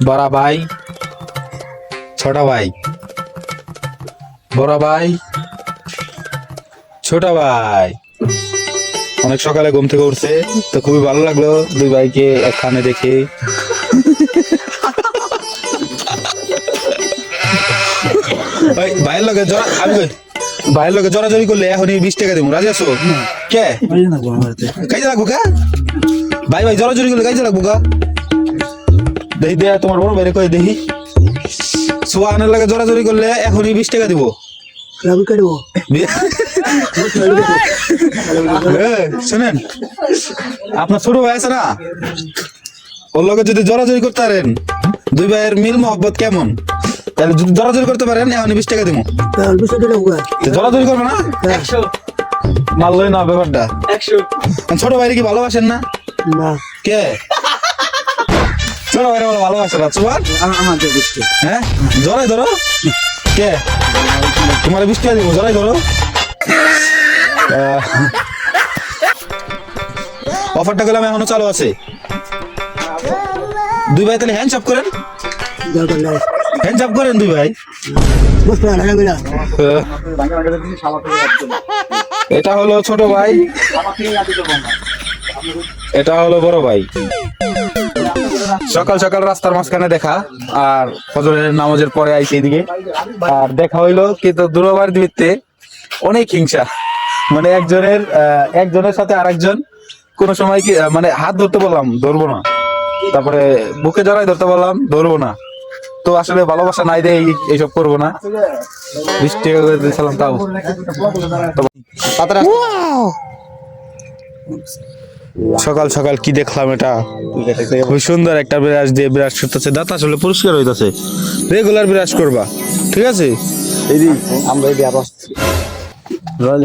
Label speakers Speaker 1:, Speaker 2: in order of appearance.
Speaker 1: বড় ভাই ছোট ভাই বড় ভাই ছোট ভাই। অনেক সকালে ঘুম থেকে উঠছে তো খুবই ভালো লাগল দুই ভাইকে একখানে দেখে। ওই ভাইয়ের লগে জরা আমি ভাইয়ের লগে জড়াজড়ি করলে এখনই বিশ টাকা দেবো রাজি আছো? কে? কাজে লাগবো কা? ভাই ভাই জড়াজড়ি করলে কাজে লাগবো কা? দেখি দে তোমার বড় ভাইরে কই দেখি সোয়ানের লাগে জড়াজড়ি করলে এখনই বিশ টাকা দিব। শোনেন আপনার ছোট ভাই আছে না? ওর লগে যদি জড়াজড়ি করতে পারেন দুই ভাইয়ের মিল মহব্বত কেমন? তাহলে যদি জড়াজড়ি করতে পারেন এখন বিশ টাকা দিব। জড়াজড়ি করবে না?
Speaker 2: একশো।
Speaker 1: মানলই না ব্যাপারটা। ছোট ভাইরে কি ভালোবাসেন না?
Speaker 3: না।
Speaker 1: কে? ছোট ভাইরে বলে ভালোবাসে না তোমার
Speaker 3: আমাদের বৃষ্টি।
Speaker 1: হ্যাঁ? জড়াই ধরো। কে? তোমার বিশ টাকা দিব জড়াই ধরো। অফারটা করলাম এখনও চালু আছে। দুই ভাই তাহলে হ্যান্ড করেন।
Speaker 3: দরকার নাই
Speaker 1: হ্যান্ড করেন দুই ভাই। এটা হলো ছোট ভাই। এটা হলো বড় ভাই। সকাল সকাল রাস্তার মাঝখানে দেখা আর ফজরের নামাজের পরে আইসি এদিকে। আর দেখা হইল কিন্তু দুরবার দিতে অনেক হিংসা। মানে একজনের একজনের সাথে আরেকজন কোন সময় কি মানে হাত ধরতে বললাম ধরবো না। তারপরে বুকে জড়াই ধরতে বললাম ধরবো না। তো আসলে ভালোবাসা নাই দেয় এইসব করব না। বিশ টাকা করে দিয়েছিলাম তাও। সকাল সকাল কি দেখলাম এটা? খুব সুন্দর একটা বিরাজ দিয়ে বিরাজ করতেছে। দাঁত আসলে পরিষ্কার হইতাছে। রেগুলার বিরাজ করবা ঠিক আছে?
Speaker 2: আমরা এই আবার রয়্যাল